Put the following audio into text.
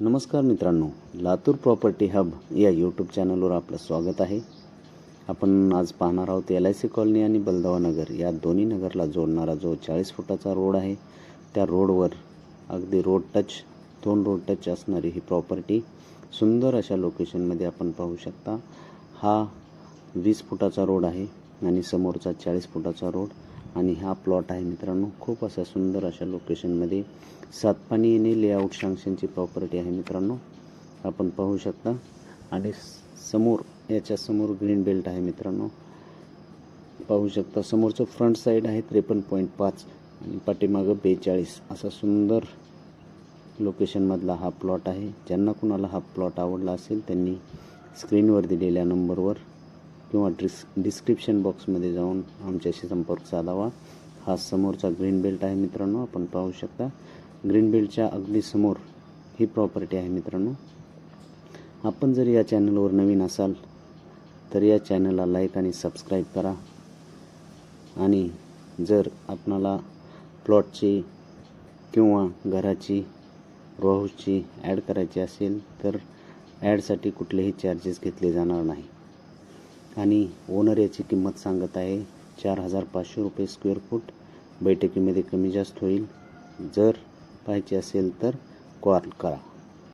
नमस्कार मित्रांनो Latur property hub या यूट्यूब चॅनलवर आपलं स्वागत आहे. आपण आज पाहणार आहोत एल आय सी कॉलनी आणि बलदावा नगर. या दोन्ही नगरला जोडणारा जो चाळीस फुटाचा रोड आहे त्या रोडवर अगदी रोड टच दोन रोड टच असणारी ही प्रॉपर्टी सुंदर अशा लोकेशनमध्ये आपण पाहू शकता. हा वीस फुटाचा रोड आहे आणि समोरचा चाळीस फुटाचा रोड. आणि हा प्लॉट आहे मित्रांनो. खूप असा सुंदर अशा लोकेशनमध्ये सातपाणी येणे लेआउट सँक्शनची प्रॉपर्टी आहे मित्रांनो. आपण पाहू शकता. आणि समोर याच्या समोर ग्रीन बेल्ट आहे मित्रांनो. पाहू शकता समोरचं फ्रंट साईड आहे त्रेपन्न पॉईंट पाच आणि पाठीमागं बेचाळीस. असा सुंदर लोकेशनमधला हा प्लॉट आहे. ज्यांना कुणाला हा प्लॉट आवडला असेल त्यांनी स्क्रीनवर दिलेल्या नंबरवर किंवा डिस् डिस्क्रिप्शन बॉक्समध्ये जाऊन आमच्याशी संपर्क साधावा. हा समोरचा ग्रीन बेल्ट आहे मित्रांनो आपण पाहू शकता. ग्रीन बेल्टच्या अगदी समोर ही प्रॉपर्टी आहे मित्रांनो. आपण जर या चॅनलवर नवीन असाल तर या चॅनलला लाईक आणि सबस्क्राईब करा. आणि जर आपणाला प्लॉटची किंवा घराची रोहाऊसची ॲड करायची असेल तर ॲडसाठी कुठलेही चार्जेस घेतले जाणार नाही. आणि ओनर याची किंमत सांगत आहे चार हजार पाचशे रुपये स्क्वेअर फूट बैठकीमध्ये कमी जास्त होईल. जर पाहिजे असेल तर कॉल करा.